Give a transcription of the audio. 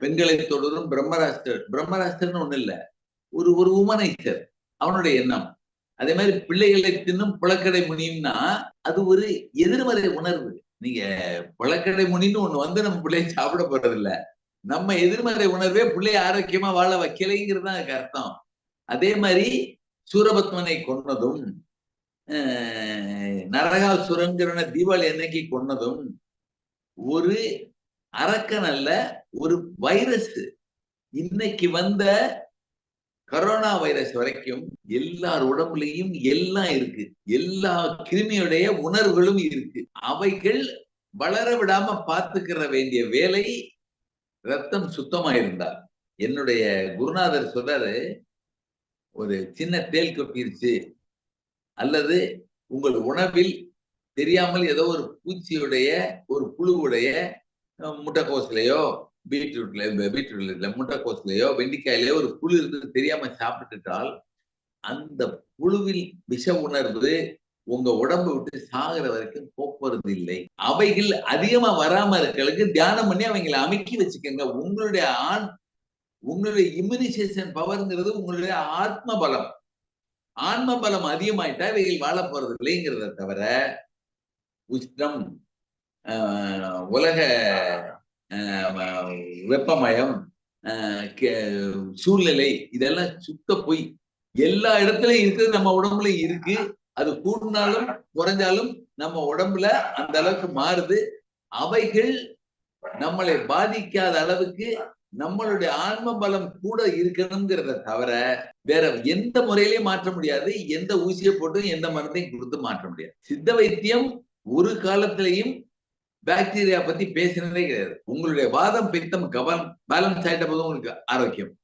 பெண்களை தொடரும் பிரம்மராஷ்டர் பிரம்மராஸ்தர்னு ஒண்ணு இல்ல. ஒரு ஒரு உமனைசர் அவனுடைய எண்ணம். அதே மாதிரி பிள்ளைகளை தின்னும் புழக்கடை முனின்னா அது ஒரு எதிர்மறை உணர்வு. நீங்க புழக்கடை முனின்னு ஒண்ணு வந்து நம்ம பிள்ளைய சாப்பிட போறது இல்ல நம்ம எதிர்மறை உணர்வே பிள்ளைய ஆரோக்கியமா வாழ வைக்கலைங்கிறது தான் அதுக்கு அர்த்தம். அதே மாதிரி சூரபத்மனை கொன்னதும் நரகாசுரங்கிறவனை தீபாவளி அன்னைக்கு கொன்னதும் ஒரு அரக்கன் அல்ல ஒரு வைரஸ் இன்னைக்கு வந்த கரோனா வைரஸ் வரைக்கும் எல்லார் உடம்புலையும் எல்லாம் இருக்கு. எல்லா கிருமியுடைய உணர்வுகளும் இருக்கு. அவைகள் வளர விடாம பார்த்துக்கிற வேண்டிய வேலை ரத்தம் சுத்தமா இருந்தா என்னுடைய குருநாதர் சொல்றாரு ஒரு சின்ன தேல் கொட்டிருச்சு. அல்லது உங்கள் உணவில் தெரியாமல் ஏதோ ஒரு பூச்சியுடைய ஒரு புழுவுடைய முட்டைக்கோஸ்லையோ பீட்ரூட்ல பீட்ரூட்ல முட்டைக்கோஸ்லயோ வெண்டிக்காயிலயோ ஒரு புழு இருந்து தெரியாம சாப்பிட்டுட்டால் அந்த புழுவில் விஷ உணர்வு உங்க உடம்பு விட்டு சாகிற வரைக்கும் போக்குவரத்து இல்லை. அவைகள் அதிகமா வராம இருக்கிறதுக்கு தியானம் பண்ணி அவங்களை அமைக்கி வச்சுக்கோங்க. உங்களுடைய ஆண் உங்களுடைய இம்யூனைசேஷன் பவர்ங்கிறது உங்களுடைய ஆத்ம பலம். ஆன்ம பலம் அதிகமாயிட்டா இவைகள் வாழ போறது இல்லைங்கிறத தவிர உஷ்ணம் உலக வெப்பமயம் சூழ்நிலை இதெல்லாம் சுத்த பொய். எல்லா இடத்துலயும் இருக்குது நம்ம உடம்புல இருக்கு. அது கூடினாலும் குறைஞ்சாலும் நம்ம உடம்புல அந்த அளவுக்கு மாறுது. அவைகள் நம்மளை பாதிக்காத அளவுக்கு நம்மளுடைய ஆன்ம பலம் கூட இருக்கணுங்கிறத தவிர வேற எந்த முறையிலையும் மாற்ற முடியாது. எந்த ஊசியை போட்டும் எந்த மருந்தையும் கொடுத்து மாற்ற முடியாது. சித்த வைத்தியம் ஒரு காலத்திலையும் பாக்டீரியா பத்தி பேசினதே கிடையாது. உங்களுடைய வாதம் பித்தம் கவனம் பேலன்ஸ் ஆயிட்ட போது உங்களுக்கு ஆரோக்கியம்.